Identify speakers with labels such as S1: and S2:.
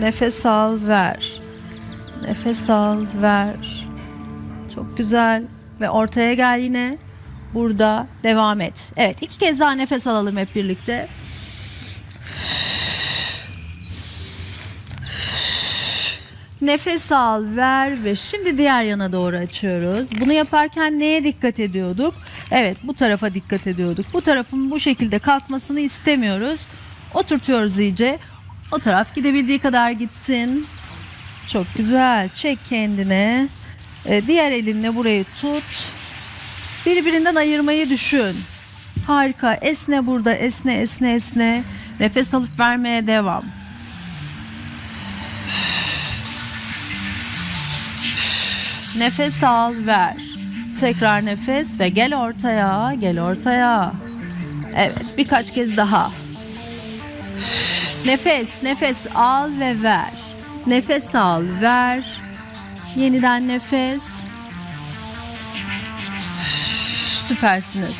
S1: Nefes al, ver. Nefes al, ver. Çok güzel. Ve ortaya gel yine. Burada devam et. Evet, iki kez daha nefes alalım hep birlikte. Nefes al, ver ve şimdi diğer yana doğru açıyoruz. Bunu yaparken neye dikkat ediyorduk? Evet, bu tarafa dikkat ediyorduk. Bu tarafın bu şekilde kalkmasını istemiyoruz. Oturtuyoruz iyice. O taraf gidebildiği kadar gitsin. Çok güzel. Çek kendine. Ee, diğer elinle burayı tut. Birbirinden ayırmayı düşün. Harika. Esne burada. Esne, esne, esne. Nefes alıp vermeye devam. Nefes al, ver. Tekrar nefes ve gel ortaya, gel ortaya. Evet, birkaç kez daha. Nefes, nefes al ve ver. Nefes al, ver. Yeniden nefes. Süpersiniz.